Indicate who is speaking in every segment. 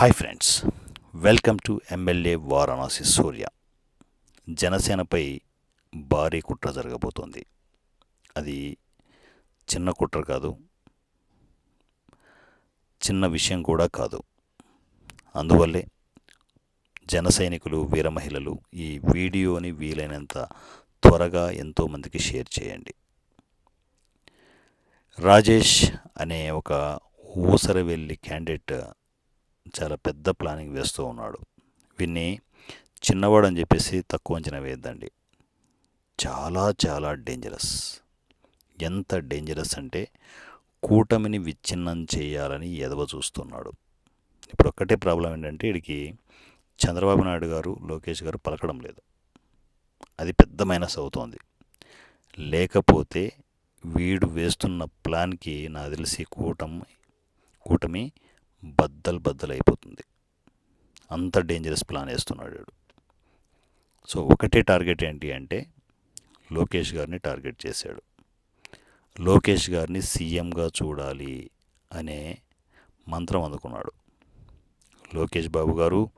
Speaker 1: Hi friends welcome to MLA Varanasi Surya జనసేనపై భారీ కుట్ర జరగబోతోంది. అది చిన్న కుట్ర కాదు చిన్న విషయం కూడా కాదు. అందువల్లే జన సైనికులు వీర మహిళలు ఈ వీడియోని వీలైనంత త్వరగా ఎంతోమందికి షేర్ చేయండి. రాజేష్ అనే ఒక ఊసరవెల్లి క్యాండిడేట్ చాలా పెద్ద ప్లానింగ్ వేస్తూ ఉన్నాడు. విన్ని చిన్నవాడు అని చెప్పేసి తక్కువ అంచనా వేయద్దండి. చాలా చాలా డేంజరస్. ఎంత డేంజరస్ అంటే కూటమిని విచ్ఛిన్నం చేయాలని ఎదవ చూస్తున్నాడు. ఇప్పుడు ఒక్కటే ప్రాబ్లం ఏంటంటే వీడికి చంద్రబాబు నాయుడు గారు లోకేష్ గారు పలకడం లేదు. అది పెద్ద మైనస్ అవుతోంది. లేకపోతే వీడు వేస్తున్న ప్లాన్కి నాకు తెలిసి కూటమి కూటమి బద్దలు బద్దలు అయిపోతుంది. అంత డేంజరస్ ప్లాన్ వేస్తున్నాడు సో ఒకటే టార్గెట్ ఏంటి అంటే లోకేష్ గారిని టార్గెట్ చేశాడు. లోకేష్ గారిని సీఎంగా చూడాలి అనే మంత్రం అందుకున్నాడు. లోకేష్ బాబు గారు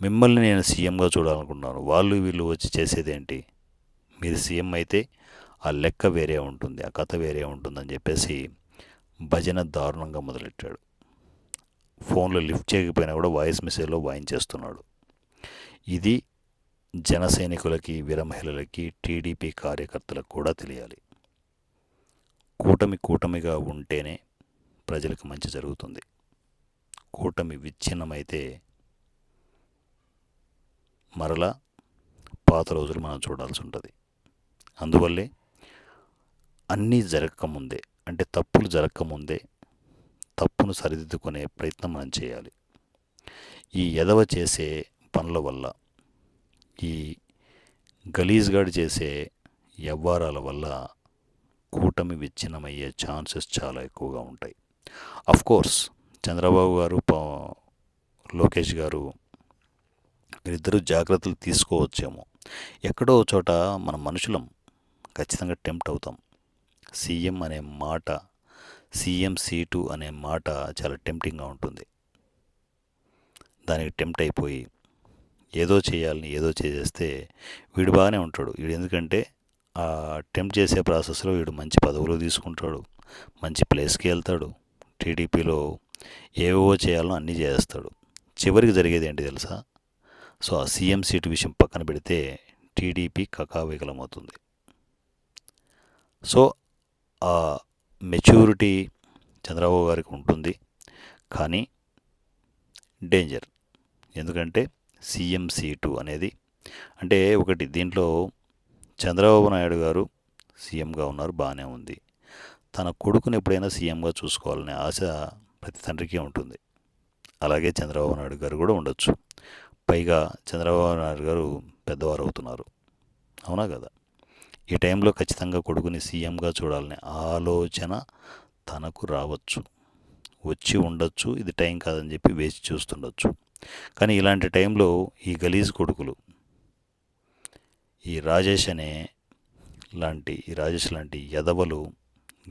Speaker 1: మిమ్మల్ని నేను సీఎంగా చూడాలనుకుంటున్నాను. వాళ్ళు వీళ్ళు వచ్చి చేసేదేంటి మీరు సీఎం అయితే ఆ లెక్క వేరే ఉంటుంది ఆ కథ వేరే ఉంటుందని చెప్పేసి భజన దారుణంగా మొదలెట్టాడు. ఫోన్లో లిఫ్ట్ చేయకపోయినా కూడా వాయిస్ మెసేజ్లో వాయించేస్తున్నాడు. ఇది జన సైనికులకి వీర మహిళలకి టీడీపీ కార్యకర్తలకు కూడా తెలియాలి. కూటమి కూటమిగా ఉంటేనే ప్రజలకు మంచి జరుగుతుంది. కూటమి విచ్ఛిన్నమైతే మరలా పాత రోజులు మనం చూడాల్సి ఉంటుంది. అందువల్లే అన్నీ జరగకముందే అంటే తప్పులు జరగకముందే తప్పును సరిదిద్దుకునే ప్రయత్నం మనం చేయాలి. ఈ ఎదవ చేసే పనుల వల్ల ఈ గలీజ్గాడు చేసే వ్యవహారాల వల్ల కూటమి విచ్ఛిన్నమయ్యే ఛాన్సెస్ చాలా ఎక్కువగా ఉంటాయి. అఫ్ కోర్స్ చంద్రబాబు గారు లోకేష్ గారు వీరిద్దరూ జాగ్రత్తలు తీసుకోవచ్చేమో. ఎక్కడో చోట మన మనుషులం ఖచ్చితంగా టెంప్ట్ అవుతాం. సీఎం అనే మాట సీఎం సీటు అనే మాట చాలా టెంప్టింగ్గా ఉంటుంది. దానికి టెంప్ట్ అయిపోయి ఏదో చేయాలని ఏదో చేసేస్తే వీడు బాగానే ఉంటాడు. వీడు ఎందుకంటే ఆ టెంప్ట్ చేసే ప్రాసెస్లో వీడు మంచి పదవులు తీసుకుంటాడు. మంచి ప్లేస్కి వెళ్తాడు. టీడీపీలో ఏవేవో చేయాలో అన్నీ చేస్తాడు. చివరికి జరిగేది ఏంటి తెలుసా? సో ఆ సీఎం సీటు విషయం పక్కన పెడితే టీడీపీ కకావికలమవుతుంది. సో ఆ మెచ్యూరిటీ చంద్రబాబు గారికి ఉంటుంది. కానీ డేంజర్. ఎందుకంటే సీఎం సీటు అనేది అంటే ఒకటి దీంట్లో చంద్రబాబు నాయుడు గారు సీఎంగా ఉన్నారు బాగానే ఉంది. తన కొడుకుని ఎప్పుడైనా సీఎంగా చూసుకోవాలనే ఆశ ప్రతి తండ్రికి ఉంటుంది. అలాగే చంద్రబాబు నాయుడు గారు కూడా ఉండొచ్చు. పైగా చంద్రబాబు నాయుడు గారు పెద్దవారు అవుతున్నారు. అవునా కదా? ఈ టైంలో ఖచ్చితంగా కొడుకుని సీఎంగా చూడాలనే ఆలోచన తనకు రావచ్చు. వచ్చి ఉండొచ్చు ఇది టైం కాదని చెప్పి వేచి చూస్తుండొచ్చు. కానీ ఇలాంటి టైంలో ఈ గలీజ్ కొడుకులు ఈ రాజేష్ అనే లాంటి ఈ రాజేష్ లాంటి ఎదవలు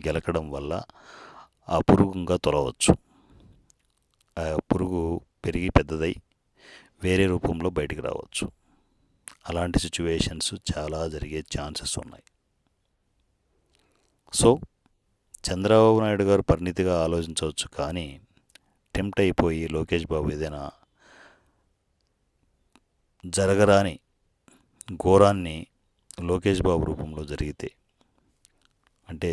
Speaker 1: గెలకడం వల్ల ఆ పురుగుగా తొలవచ్చు. ఆ పురుగు పెరిగి పెద్దదై వేరే రూపంలో బయటికి రావచ్చు. అలాంటి సిచ్యువేషన్స్ చాలా జరిగే ఛాన్సెస్ ఉన్నాయి. సో చంద్రబాబు నాయుడు గారు పరిణితిగా ఆలోచించవచ్చు కానీ టెంప్ట్ అయిపోయి లోకేష్ బాబు ఏదైనా జరగరాని ఘోరాన్ని లోకేష్ బాబు రూపంలో జరిగితే అంటే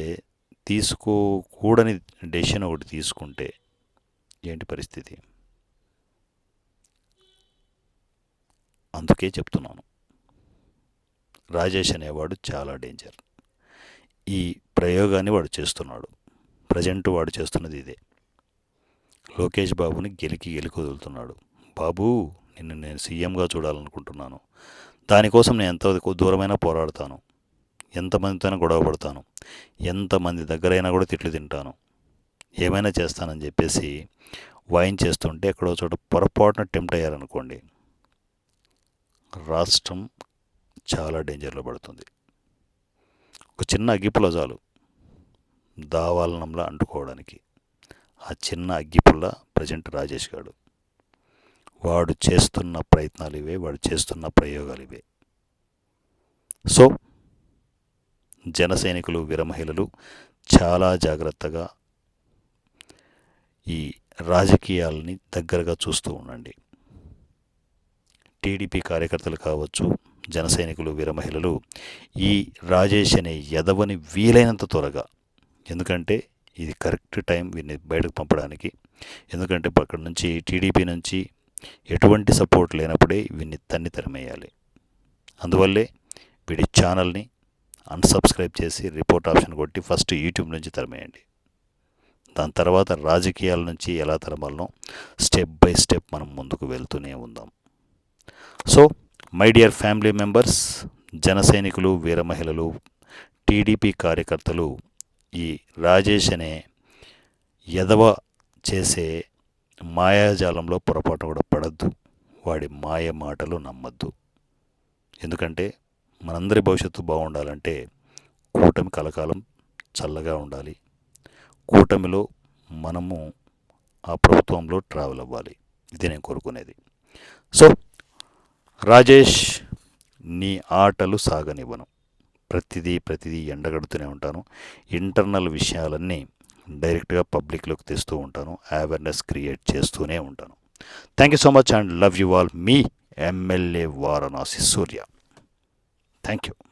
Speaker 1: తీసుకోకూడని డెసిషన్ ఒకటి తీసుకుంటే ఏంటి పరిస్థితి? అందుకే చెప్తున్నాను. రాజేష్ అనేవాడు చాలా డేంజర్ ఈ ప్రయోగాన్ని వాడు చేస్తున్నాడు. ప్రజెంట్ వాడు చేస్తున్నది ఇదే. లోకేష్ బాబుని గెలికి గెలికి వదులుతున్నాడు. బాబు నిన్ను నేను సీఎంగా చూడాలనుకుంటున్నాను. దానికోసం నేను ఎంత దూరమైన పోరాడతాను. ఎంతమందితోనే గొడవ పడతాను. ఎంతమంది దగ్గరైనా కూడా తిట్లు తింటాను. ఏమైనా చేస్తానని చెప్పేసి వైన్ చేస్తుంటే ఎక్కడో చోట పొరపాటున టెంప్ట్ అయ్యారనుకోండి. రాష్ట్రం చాలా డేంజర్లో పడుతుంది. ఒక చిన్న అగ్గిపుల్ల చాలు. దావాలనంలా అంటుకోవడానికి. ఆ చిన్న అగ్గిపుల్ల ప్రజెంట్ రాజేష్ గాడు. వాడు చేస్తున్న ప్రయత్నాలు ఇవే వాడు చేస్తున్న ప్రయోగాలు ఇవే. సో జన సైనికులు వీరమహిళలు చాలా జాగ్రత్తగా ఈ రాజకీయాలని దగ్గరగా చూస్తూ ఉండండి. టీడీపీ కార్యకర్తలు కావచ్చు జన సైనికులు వీరమహిళలు ఈ రాజేష్ అనే యదవని వీలైనంత త్వరగా. ఎందుకంటే ఇది కరెక్ట్ టైం వీరిని బయటకు పంపడానికి. ఎందుకంటే అక్కడ నుంచి టీడీపీ నుంచి ఎటువంటి సపోర్ట్ లేనప్పుడే వీరిని తన్ని తరిమేయాలి. అందువల్లే వీడి ఛానల్ని అన్సబ్స్క్రైబ్ చేసి రిపోర్ట్ ఆప్షన్ కొట్టి ఫస్ట్ యూట్యూబ్ నుంచి తరిమేయండి. దాని తర్వాత రాజకీయాల నుంచి ఎలా తరమాలనో స్టెప్ బై స్టెప్ మనం ముందుకు వెళ్తూనే ఉందాం. So my dear family members జన సైనికులు వీర మహిళలు టీడీపీ కార్యకర్తలు ఈ రాజేష్ అనే ఎదవ చేసే మాయాజాలంలో పొరపాటు కూడా పడద్దు. వాడి మాయ మాటలు నమ్మద్దు. ఎందుకంటే మనందరి భవిష్యత్తు బాగుండాలంటే కూటమి కలకాలం చల్లగా ఉండాలి. కూటమిలో మనము ఆ ప్రభుత్వంలో ట్రావెల్ అవ్వాలి. ఇది నేను కోరుకునేది. సో రాజేష్ నీ ఆటలు సాగనివ్వను. ప్రతిదీ ప్రతిదీ ఎండగడుతూనే ఉంటాను. ఇంటర్నల్ విషయాలన్నీ డైరెక్ట్గా పబ్లిక్లోకి తెస్తూ ఉంటాను. అవేర్నెస్ క్రియేట్ చేస్తూనే ఉంటాను. Thank you so much and love you all. Me MLA Varanasi Surya. Thank you.